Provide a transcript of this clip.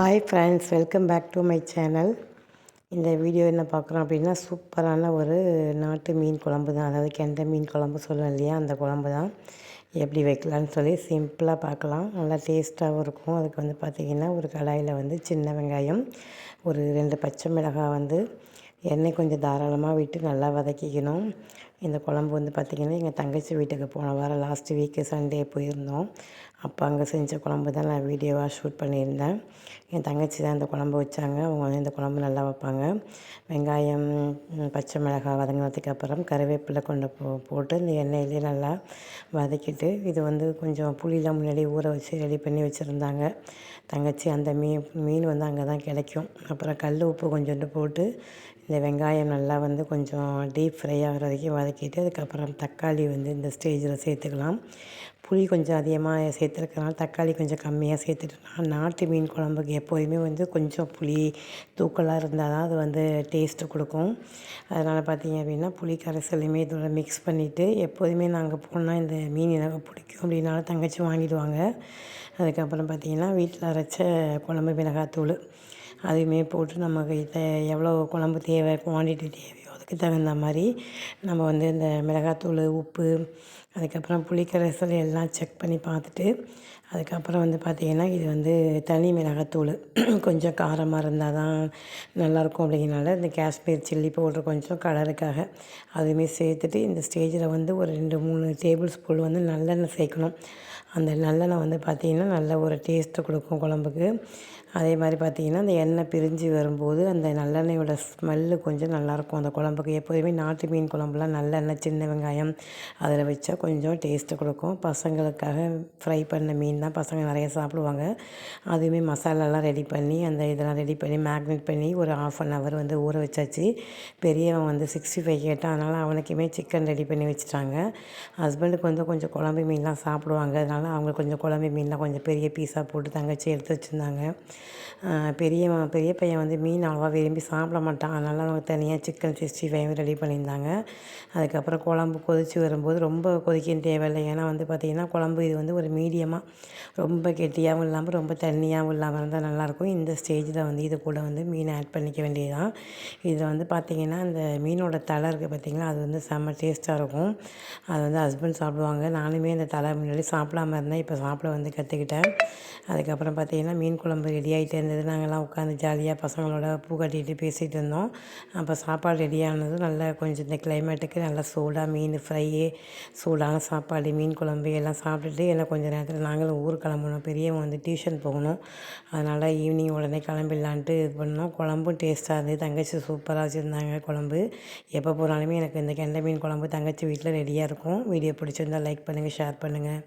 Hi friends welcome back to my channel இந்த video என்ன பார்க்குறோம் அப்படின்னா சூப்பரான ஒரு நாட்டு மீன் குழம்பு தான். அதாவது கெண்டை மீன் குழம்பு சொல்லுவேன் இல்லையா அந்த குழம்பு தான். எப்படி வைக்கலான்னு சொல்லி சிம்பிளாக பார்க்கலாம். நல்லா டேஸ்ட்டாகவும் இருக்கும். அதுக்கு வந்து பார்த்திங்கன்னா ஒரு கடாயில் வந்து சின்ன வெங்காயம் ஒரு ரெண்டு பச்சை மிளகாய் வந்து எண்ணெய் கொஞ்சம் தாராளமாக விட்டு நல்லா வதக்கிக்கணும். இந்த குழம்பு வந்து பார்த்திங்கன்னா எங்கள் தங்கச்சி வீட்டுக்கு போன வாரம் லாஸ்ட் வீக்கு சண்டே போயிருந்தோம். அப்போ அங்கே செஞ்ச குழம்பு தான் நான் வீடியோவாக ஷூட் பண்ணியிருந்தேன். என் தங்கச்சி தான் இந்த குழம்பு வச்சாங்க. அவங்க வந்து இந்த குழம்பு நல்லா வைப்பாங்க. வெங்காயம் பச்சை மிளகாய் வதங்கினதுக்கு அப்புறம் கருவேப்பிலை கொண்டு போ போட்டு இந்த எண்ணெயிலே நல்லா வதக்கிட்டு இது வந்து கொஞ்சம் புளியெலாம் முன்னாடி ஊற வச்சு ரெடி பண்ணி வச்சுருந்தாங்க. தங்கச்சி அந்த மீன் மீன் வந்து அங்கே தான் கிடைக்கும். அப்புறம் கல் உப்பு கொஞ்சோண்டு போட்டு இந்த வெங்காயம் நல்லா வந்து கொஞ்சம் டீப் ஃப்ரை ஆகிற வரைக்கும் வதக்கிட்டு அதுக்கப்புறம் தக்காளி வந்து இந்த ஸ்டேஜில் சேர்த்துக்கலாம். புளி கொஞ்சம் அதிகமாக சேர்த்துருக்கனால தக்காளி கொஞ்சம் கம்மியாக சேர்த்துட்டுனா நாட்டு மீன் குழம்புக்கு எப்போதுமே வந்து கொஞ்சம் புளி தூக்கலாக இருந்தால் தான் அது வந்து டேஸ்ட்டு கொடுக்கும். அதனால் பார்த்திங்க அப்படின்னா புளி கரைசலையுமே இதோட மிக்ஸ் பண்ணிவிட்டு எப்போதுமே நாங்கள் போனால் இந்த மீன் எனக்கு பிடிக்கும் அப்படின்னாலும் தங்கச்சி வாங்கிடுவாங்க. அதுக்கப்புறம் பார்த்திங்கன்னா வீட்டில் அரைச்ச குழம்பு மிளகாத்தூள். அதையுமே போட்டு நமக்கு இதை எவ்வளோ குழம்பு தேவை குவான்டிட்டி தேவையோ அதுக்கு தகுந்த மாதிரி நம்ம வந்து இந்த மிளகாத்தூள் உப்பு அதுக்கப்புறம் புளிக்கரைசல் எல்லாம் செக் பண்ணி பார்த்துட்டு அதுக்கப்புறம் வந்து பார்த்திங்கன்னா இது வந்து தனி மிளகாத்தூள். கொஞ்சம் காரமாக இருந்தால் தான் நல்லாயிருக்கும் அப்படிங்கிறனால இந்த காஷ்மீர் சில்லி பவுட்ரு கொஞ்சம் கலருக்காக அதுவுமே சேர்த்துட்டு இந்த ஸ்டேஜில் வந்து ஒரு ரெண்டு மூணு டேபிள் ஸ்பூன் வந்து நல்லெண்ணெய் சேர்க்கணும். அந்த நல்லெண்ணெய் வந்து பார்த்திங்கன்னா நல்ல ஒரு டேஸ்ட்டு கொடுக்கும் குழம்புக்கு. அதே மாதிரி பார்த்திங்கன்னா அந்த எண்ணெய் பிரிஞ்சு வரும்போது அந்த நல்லெண்ணெயோட ஸ்மெல்லு கொஞ்சம் நல்லாயிருக்கும் அந்த குழம்புக்கு. எப்போதுமே நாட்டு மீன் குழம்புலாம் நல்லெண்ணெய் சின்ன வெங்காயம் அதில் வச்சா கொஞ்சம் டேஸ்ட்டு கொடுக்கும். பசங்களுக்காக ஃப்ரை பண்ண மீன் தான் பசங்க நிறைய சாப்பிடுவாங்க. அதுவுமே மசாலாலாம் ரெடி பண்ணி அந்த இதெல்லாம் ரெடி பண்ணி மேக்னேட் பண்ணி ஒரு ஆஃப் அன் ஹவர் வந்து ஊற வச்சாச்சு. பெரியவன் வந்து சிக்ஸ்டி ஃபைவ் கேட்டான் அதனால் அவனுக்குமே சிக்கன் ரெடி பண்ணி வச்சுட்டாங்க. ஹஸ்பண்டுக்கு வந்து கொஞ்சம் குழம்பு மீன்லாம் சாப்பிடுவாங்க. அதனால் அவங்க கொஞ்சம் குழம்பு மீன்லாம் கொஞ்சம் பெரிய பீஸாக போட்டு தங்கச்சி எடுத்து வச்சுருந்தாங்க. பெரியவன் பெரிய பையன் வந்து மீன் அவ்வளோவா விரும்பி சாப்பிட மாட்டான். அதனால் அவங்க தனியாக சிக்கன் சிக்ஸ்டி ஃபைவ் ரெடி பண்ணியிருந்தாங்க. அதுக்கப்புறம் குழம்பு கொதித்து வரும்போது ரொம்ப கொதிக்கன்னு தேவையில்லை. ஏன்னா வந்து பார்த்திங்கன்னா குழம்பு இது வந்து ஒரு மீடியமாக ரொம்ப கெட்டியாகவும் இல்லாமல் ரொம்ப தண்ணியாகவும் இல்லாமல் இருந்தால் நல்லாயிருக்கும். இந்த ஸ்டேஜில் வந்து இது கூட வந்து மீன் ஆட் பண்ணிக்க வேண்டியதுதான். இதில் வந்து பார்த்திங்கன்னா அந்த மீனோட தலை இருக்குது பார்த்திங்களா அது வந்து செம்ம டேஸ்ட்டாக இருக்கும். அது வந்து ஹஸ்பண்ட் சாப்பிடுவாங்க. நானுமே அந்த தலை முன்னாடி சாப்பிடாம இருந்தேன். இப்போ சாப்பிட வந்து கற்றுக்கிட்டேன் அதுக்கப்புறம் பார்த்திங்கன்னா மீன் குழம்பு ரெடி ஆகிட்டே இருந்தது. நாங்கள்லாம் உட்காந்து ஜாலியாக பசங்களோட பூ கட்டிகிட்டு பேசிகிட்டு இருந்தோம். அப்போ சாப்பாடு ரெடியானது நல்லா கொஞ்சம் இந்த கிளைமேட்டுக்கு நல்லா சூடாக மீன் ஃப்ரையே சூடான சாப்பாடு மீன் குழம்பு எல்லாம் சாப்பிட்டுட்டு எல்லாம் கொஞ்சம் நேரத்தில் நாங்களும் ஊர் கிளம்பணும் பெரியவன் வந்து டியூஷன் போகணும். அதனால் ஈவினிங் உடனே கிளம்பிடலான்ட்டு இது பண்ணோம். குழம்பும் டேஸ்ட்டாக இருந்தது. தங்கச்சி சூப்பராக வச்சுருந்தாங்க குழம்பு. எப்போ போனாலுமே எனக்கு இந்த கெண்டை மீன் குழம்பு தங்கச்சி வீட்டில் ரெடியாக இருக்கும். வீடியோ பிடிச்சிருந்தால் லைக் பண்ணுங்கள் ஷேர் பண்ணுங்கள்